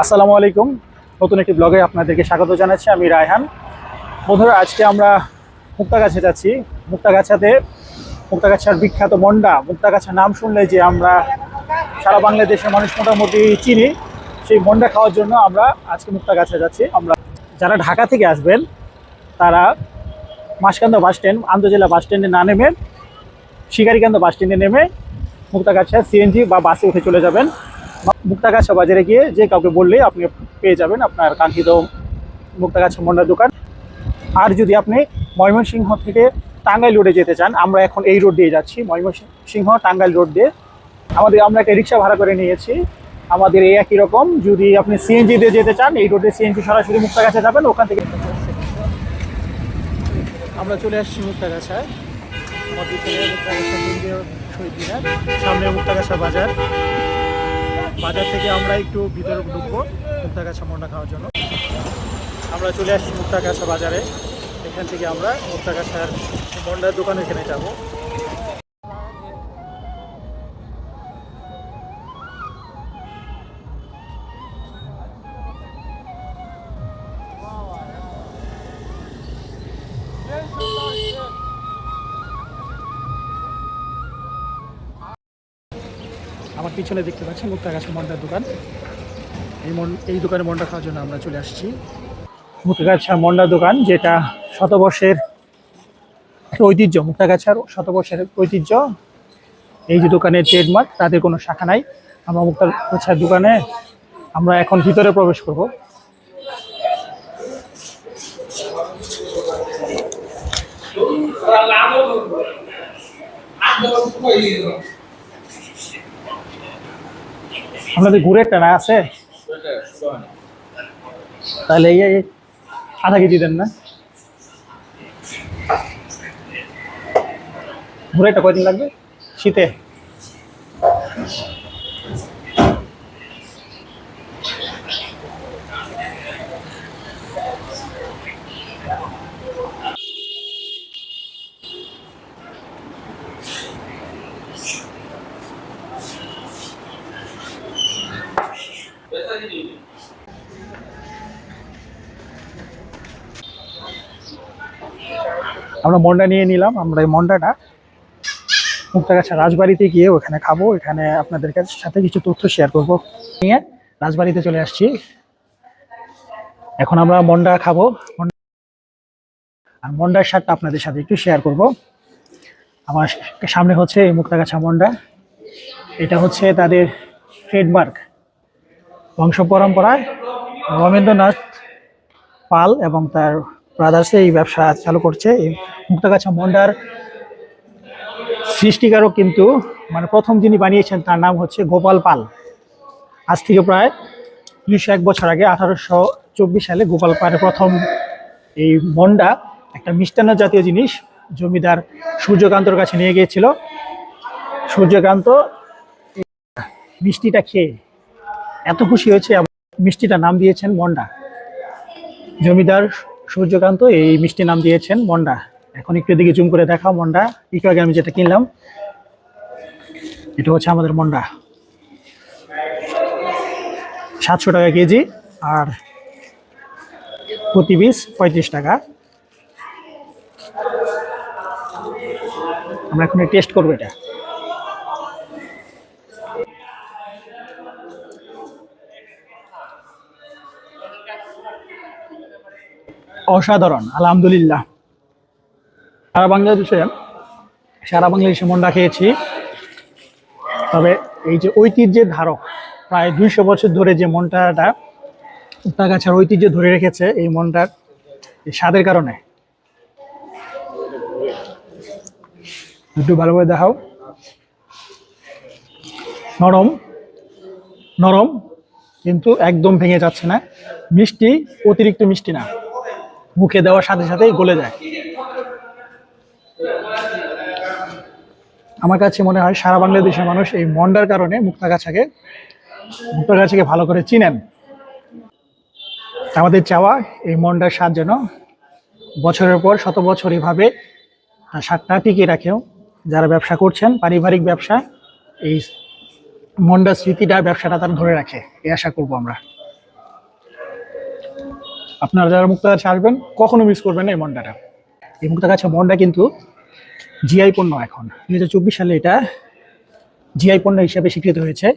আসসালামু আলাইকুম। নতুন একটি ব্লগে আপনাদেরকে স্বাগত জানাচ্ছি। আমি রায়হান। বন্ধুরা, আজকে আমরা মুক্তাগাছা যাচ্ছি। মুক্তাগাছাতে, মুক্তাগাছার বিখ্যাত মন্ডা। মুক্তাগাছা নাম শুনলে যে আমরা সারা বাংলাদেশের মানুষ মোটামুটি চিনি। সেই মন্ডা খাওয়ার জন্য আমরা আজকে মুক্তাগাছা যাচ্ছি। আমরা যারা ঢাকা থেকে আসবেন, তারা মাসকান্দ বাস স্ট্যান্ড, আন্তজেলা বাস স্ট্যান্ডে না নেমে শিকারিকান্দ বাস স্ট্যান্ডে নেমে মুক্তাগাছা সিএনজি বা বাসে উঠে চলে যাবেন। মুক্তাগাছা বাজারে গিয়ে যে কাউকে বললেই আপনি পেয়ে যাবেন আপনার কাঙ্ক্ষিত মুক্তাগাছা মন্ডার দোকান। আর যদি আপনি ময়মনসিংহ থেকে টাঙ্গাইল রোডে যেতে চান, আমরা এখন এই রোড দিয়ে যাচ্ছি, ময়মনসিংহ টাঙ্গাইল রোড দিয়ে। আমাদের, আমরা একটা রিক্সা ভাড়া করে নিয়েছি। আমাদের এই একই রকম, যদি আপনি সিএনজি দিয়ে যেতে চান, এই রোডে সিএনজি সরাসরি মুক্তাগাছা যাবেন, ওখান থেকে আমরা চলে আসছি মুক্তাগাছায়। শহীদ সামনে মুক্তাগাছা বাজার। বাজার থেকে আমরা একটু ভিতরে ঢুকবো মুক্তাগাছা মন্ডা খাওয়ার জন্য। আমরা চলে আসছি মুক্তাগাছা বাজারে। এখান থেকে আমরা মুক্তাগাছার মন্ডার দোকান এখানে যাব। আমার পিছনে দেখতে পাচ্ছেন মুক্তাগাছা মন্ডার দোকান। এই মন এই দোকানে মন্ডা খাওয়ার জন্য আমরা চলে আসছি। মুক্তাগাছা মন্ডার দোকান, যেটা শতবর্ষের ঐতিহ্য, মুক্তাগাছার শতবর্ষের ঐতিহ্য। এই যে দোকানের ট্রেডমার্ক তাদের কোনো শাখা নাই। আমরা মুক্তাগাছার দোকানে, আমরা এখন ভিতরে প্রবেশ করব। আপনাদের ঘুরে টানা আছে তাহলে এই আধা কেজি দেন না। ঘুরেটা কয়দিন লাগবে? শীতে? আমরা মন্ডা নিয়ে নিলাম, আমরা এই মন্ডাটা মুক্তাগাছা রাজবাড়িতে গিয়ে ওখানে খাব, এখানে আপনাদের কাছে সাথে কিছু তথ্য শেয়ার করব। নিয়ে রাজবাড়িতে চলে আসছি। এখন আমরা মন্ডা খাব। আর মন্ডার স্বাদটা আপনাদের সাথে একটু শেয়ার করব। আমার সামনে হচ্ছে এই মুক্তাগাছা মন্ডা। এটা হচ্ছে তাদের ট্রেডমার্ক বংশ পরম্পরায় রবীন্দ্রনাথ পাল এবং তার ব্রাদার্সে এই ব্যবসা চালু করছে। এই মুক্তাগাছা মন্ডার সৃষ্টিকারক কিন্তু মানে প্রথম যিনি বানিয়েছেন তার নাম হচ্ছে গোপাল পাল। আজ থেকে প্রায় দুইশো এক বছর আগে আঠারোশো চব্বিশ সালে গোপাল পালের প্রথম এই মন্ডা একটা মিষ্টান্ন জাতীয় জিনিস জমিদার সূর্যকান্তর কাছে নিয়ে গিয়েছিল। সূর্যকান্ত মিষ্টিটা খেয়ে এত খুশি হয়েছে এবং মিষ্টিটার নাম দিয়েছেন মন্ডা। জমিদার সূর্যকান্ত, এই মিষ্টি নাম দিয়েছেন মন্ডা। এখন একটু এদিকে জুম করে দেখাও মন্ডা একটু আগে আমি যেটা কিনলাম। এটা হচ্ছে আমাদের মন্ডা। সাতশো টাকা কেজি আর প্রতি পিস পঁয়ত্রিশ টাকা। আমরা এখন টেস্ট করব এটা। অসাধারণ, আলহামদুলিল্লাহ। সারা বাংলাদেশে সারা বাংলাদেশে মন্ডা খেয়েছি তবে এই যে ঐতিহ্যের ধারক, প্রায় দুইশো বছর ধরে যে মনটাটা উত্তাগাছার ঐতিহ্য ধরে রেখেছে এই মনটার স্বাদের কারণে। একটু ভালোভাবে দেখাও। নরম নরম, কিন্তু একদম ভেঙে যাচ্ছে না। মিষ্টি অতিরিক্ত মিষ্টি না। মুখে দেওয়ার সাথে সাথেই গলে যায়। আমার কাছে মনে হয় সারা বাংলাদেশের মানুষ এই মন্ডার কারণে মুক্তাগাছাকে মুক্তাগাছাকে ভালো করে চিনেন। আমাদের চাওয়া এই মন্ডার স্বাদ যেন বছরের পর শত বছর এভাবে স্বাদটা টিকিয়ে রাখেও। যারা ব্যবসা করছেন, পারিবারিক ব্যবসা, এই মন্ডা স্মৃতিটা, ব্যবসাটা তারা ধরে রাখে, এই আশা করব আমরা। আপনারা যারা মুক্তাগাছা আসবেন, কখনো মিস করবেন না এই মন্ডাটা এই মুক্তাগাছা মন্ডা কিন্তু জিআই পণ্য এখন। দু হাজার চব্বিশ সালে এটা জিআই পণ্য হিসাবে স্বীকৃত হয়েছে।